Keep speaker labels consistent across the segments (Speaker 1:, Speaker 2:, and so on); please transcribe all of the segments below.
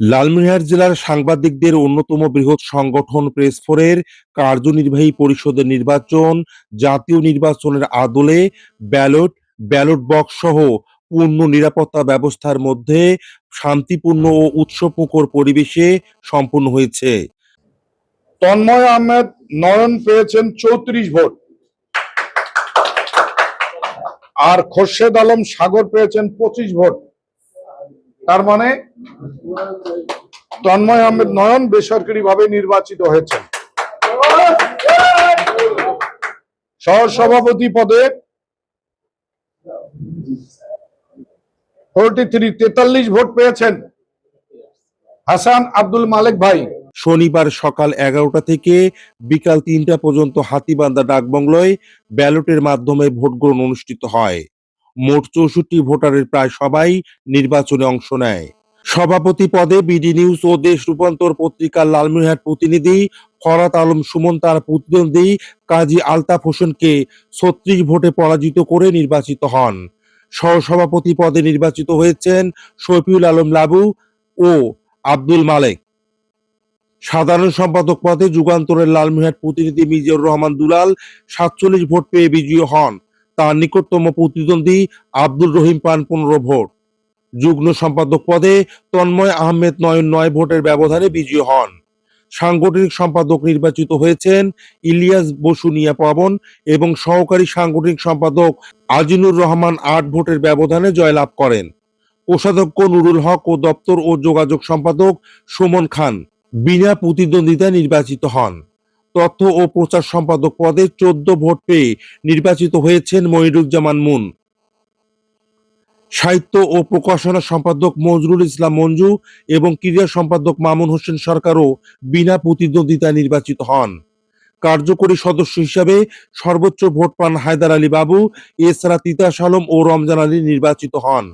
Speaker 1: লালমিনহাট জেলার সাংবাদিকদের অন্যতম বৃহৎ সংগঠন প্রেসফোরের কার্যনির্বাহী পরিষদের নির্বাচন, জাতীয় নির্বাচনের আদলে ব্যালট ব্যালট বক্স সহ পূর্ণ নিরাপত্তা ব্যবস্থার মধ্যে শান্তিপূর্ণ ও উৎসবমুখর পরিবেশে সম্পন্ন হয়েছে।
Speaker 2: তন্ময় আহমেদ নয়ন পেয়েছেন চৌত্রিশ ভোট। আর খোরশেদ আলম সাগর পেয়েছেন পঁচিশ ভোট। তার মানে তন্ময় আহমেদ নয়ন বেসরকারি ভাবে নির্বাচিত হয়েছেন। সহসভাপতি পদে ফোরটি থ্রি, তেতাল্লিশ ভোট পেয়েছেন হাসান আব্দুল মালেক ভাই।
Speaker 1: শনিবার সকাল এগারোটা থেকে বিকাল তিনটা পর্যন্ত হাতিবান্ধা ডাকবাংলোয় ব্যালটের মাধ্যমে ভোট গ্রহণ অনুষ্ঠিত হয়। মোট চৌষট্টি ভোটারের প্রায় সবাই নির্বাচনে অংশ নেয়। সভাপতি পদে বিডি নিউজ ও দেশ রূপান্তর পত্রিকার লালমিনহাট প্রতিনিধি ফরাত আলম সুমন তার প্রতিদ্বন্দ্বী কাজী আলতাফ হোসেনকে ছত্রিশ ভোটে পরাজিত করে নির্বাচিত হন। সহসভাপতি পদে নির্বাচিত হয়েছেন শফিউল আলম লাবু ও আব্দুল মালেক। সাধারণ সম্পাদক পদে যুগান্তরের লালমিনহাট প্রতিনিধি মিজিউর রহমান দুলাল সাতচল্লিশ ভোট পেয়ে বিজয়ী হন। তার নিকটতম প্রতিদ্বন্দ্বী আব্দুল রহিম পান পনেরো ভোট। যুগ্ম সম্পাদক পদে তন্ময় আহমেদ নয়ন নয় ভোটের ব্যবধানে বিজয়ী হন। সাংগঠনিক সম্পাদক নির্বাচিত হয়েছেন ইলিয়াস বসুনিয়া পবন এবং সহকারী সাংগঠনিক সম্পাদক আজিনুর রহমান আট ভোটের ব্যবধানে জয়লাভ করেন। কোষাধ্যক্ষ নুরুল হক ও দপ্তর ও যোগাযোগ সম্পাদক সুমন খান বিনা প্রতিদ্বন্দ্বিতায় নির্বাচিত হন। তথ্য ও প্রচার সম্পাদক পদে চোদ্দ ভোট পেয়ে নির্বাচিত হয়েছেন মনিরুজ্জামান মুন। সাহিত্য ও প্রকাশনা সম্পাদক মজরুল ইসলাম মঞ্জু এবং ক্রীড়া সম্পাদক মামুন হোসেন সরকারও বিনা প্রতিদ্বন্দ্বিতায় নির্বাচিত হন। কার্যকরী সদস্য হিসাবে সর্বোচ্চ ভোট পান হায়দার আলী বাবু, এছাড়া তিতাস আলম ও রমজান আলী নির্বাচিত হন।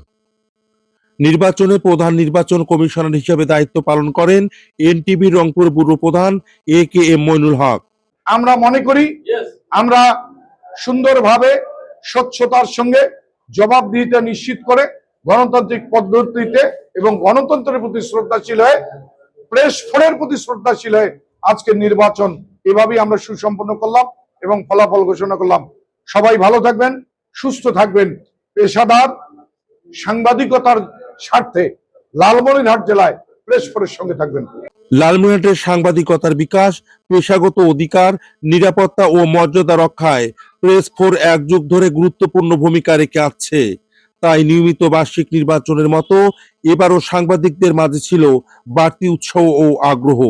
Speaker 1: নির্বাচনে প্রধান নির্বাচন কমিশনার হিসেবে দায়িত্ব পালন করেন এনটিভি রংপুর ব্যুরো প্রধান এ কে এম মইনুল হক।
Speaker 2: আমরা মনে করি আমরা সুন্দরভাবে স্বচ্ছতার সঙ্গে জবাবদিহিতা নিশ্চিত করে গণতান্ত্রিক পদ্ধতিতে এবং গণতন্ত্রের প্রতি শ্রদ্ধাশীল হয়ে প্রেস ফোনের প্রতি শ্রদ্ধাশীল হয়ে আজকের নির্বাচন এভাবেই আমরা সুসম্পন্ন করলাম এবং ফলাফল ঘোষণা করলাম। সবাই ভালো থাকবেন সুস্থ থাকবেন। পেশাদার সাংবাদিকতার স্বার্থে লালমনিরহাট জেলায় প্রেস ফোরের সঙ্গে থাকবেন।
Speaker 1: লালমনিরহাটের সাংবাদিকতার বিকাশ, পেশাগত অধিকার, নিরাপত্তা ও মর্যাদা রক্ষায় প্রেস ফোর এক যুগ ধরে গুরুত্বপূর্ণ ভূমিকা রেখে আসছে। তাই নিয়মিত বার্ষিক নির্বাচনের মতো এবারও সাংবাদিকদের মাঝে ছিল বাড়তি উৎসাহ ও আগ্রহ।